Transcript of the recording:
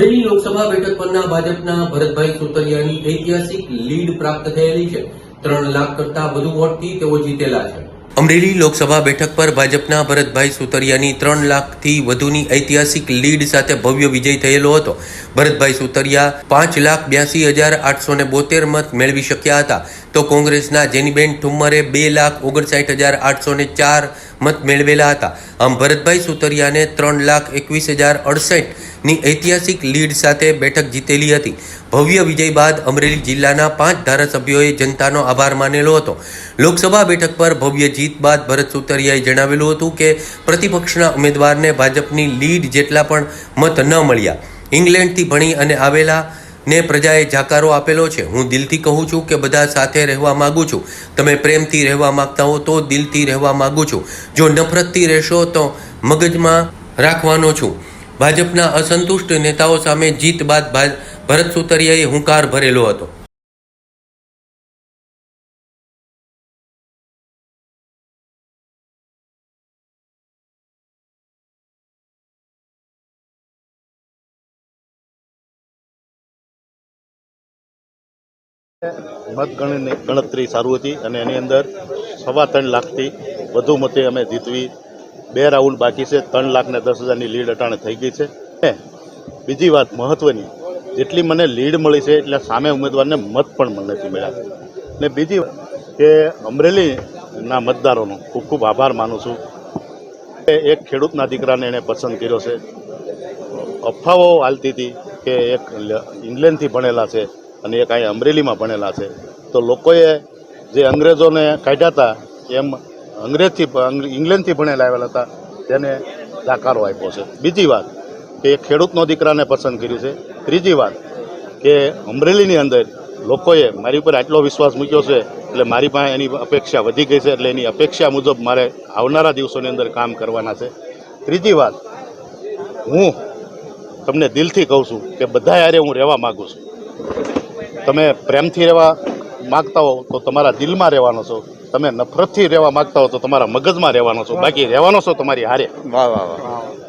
અમરેલી લોકસભા બેઠક પરના ભાજપના ભરતભાઈ સુતરિયાની ઐતિહાસિક લીડ પ્રાપ્ત થયેલી છે. ત્રણ લાખ કરતા વધુ વોટથી તેઓ જીતેલા છે. અમરેલી લોકસભા બેઠક પર ભાજપના ભરતભાઈ સુતરિયાની ત્રણ લાખથી વધુની ઐતિહાસિક લીડ સાથે ભવ્ય વિજય થયેલો હતો. ભરતભાઈ સુતરિયા પાંચ લાખ બ્યાસી હજાર આઠસો ને બોતેર મત મેળવી શક્યા હતા. તો કોંગ્રેસના જેનીબેન ઠુમ્મરે બે લાખ ઓગણસાઠ હજાર આઠસો ને ચાર મત મેળવેલા હતા. આમ ભરતભાઈ સુતરિયાને ત્રણ લાખ એકવીસ હજાર અડસઠની ઐતિહાસિક લીડ સાથે બેઠક જીતેલી હતી. ભવ્ય વિજય બાદ અમરેલી જિલ્લાના પાંચ ધારાસભ્યોએ જનતાનો આભાર માનેલો હતો. લોકસભા બેઠક પર ભવ્ય જીત બાદ ભરત સુતરિયાએ જણાવેલું હતું કે, પ્રતિપક્ષના ઉમેદવારને ભાજપની લીડ જેટલા પણ મત ન મળ્યા. ઇંગ્લેન્ડથી ભણી અને આવેલા ને પ્રજાએ જાકારો આપેલો છે. હું દિલથી કહું છું કે બધા સાથે રહેવા માંગુ છું. તમે પ્રેમથી રહેવા માંગતા હો તો દિલથી રહેવા માંગુ છું. જો નફરતથી રહેશો તો મગજમાં રાખવાનો છું. ભાજપના અસંતુષ્ટ નેતાઓ સામે જીત બાદ ભરત સુતરિયાએ હુંકાર ભરેલો હતો. મતગણની, ગણતરી સારું હતી અને એની અંદર સવા ત્રણ લાખથી વધુ મતે અમે જીતવી બે રાઉન્ડ બાકી છે, ત્રણ લાખ ને દસ હજારની લીડ અટાણે થઈ ગઈ છે. બીજી વાત મહત્વની, જેટલી મને લીડ મળી છે એટલે સામે ઉમેદવારને મત પણ મને નથી મળ્યા ને બીજી કે અમરેલીના મતદારોનો ખૂબ ખૂબ આભાર માનું છું. એક ખેડૂતના દીકરાને એણે પસંદ કર્યો છે. અફવાઓ હાલતી હતી કે એક ઇંગ્લેન્ડથી ભણેલા છે અને એક અહીં અમરેલીમાં ભણેલા છે. તો લોકોએ જે અંગ્રેજોને કાઢ્યા હતા એમ અંગ્રેજથી અંગ્રે- ઇંગ્લેન્ડથી ભણેલા આવેલા હતા. તેને જાકારો આપ્યો છે. બીજી વાત કે ખેડૂતનો દીકરાને પસંદ કર્યું છે. ત્રીજી વાત કે અમરેલીની અંદર લોકોએ મારી ઉપર આટલો વિશ્વાસ મૂક્યો છે, એટલે મારી પાસે એની અપેક્ષા વધી ગઈ છે, એટલે એની અપેક્ષા મુજબ મારે આવનારા દિવસોની અંદર કામ કરવાના છે. ત્રીજી વાત, હું તમને દિલથી કહું છું કે બધા યારે હું રહેવા માગું છું. તમે પ્રેમથી રહેવા માગતા હો તો તમારા દિલમાં રહેવાનો છો. તમે નફરતથી રહેવા માંગતા હો તો તમારા મગજમાં રહેવાનો છો બાકી રહેવાનો છો તમારી હારે. વાહ વાહ વાહ.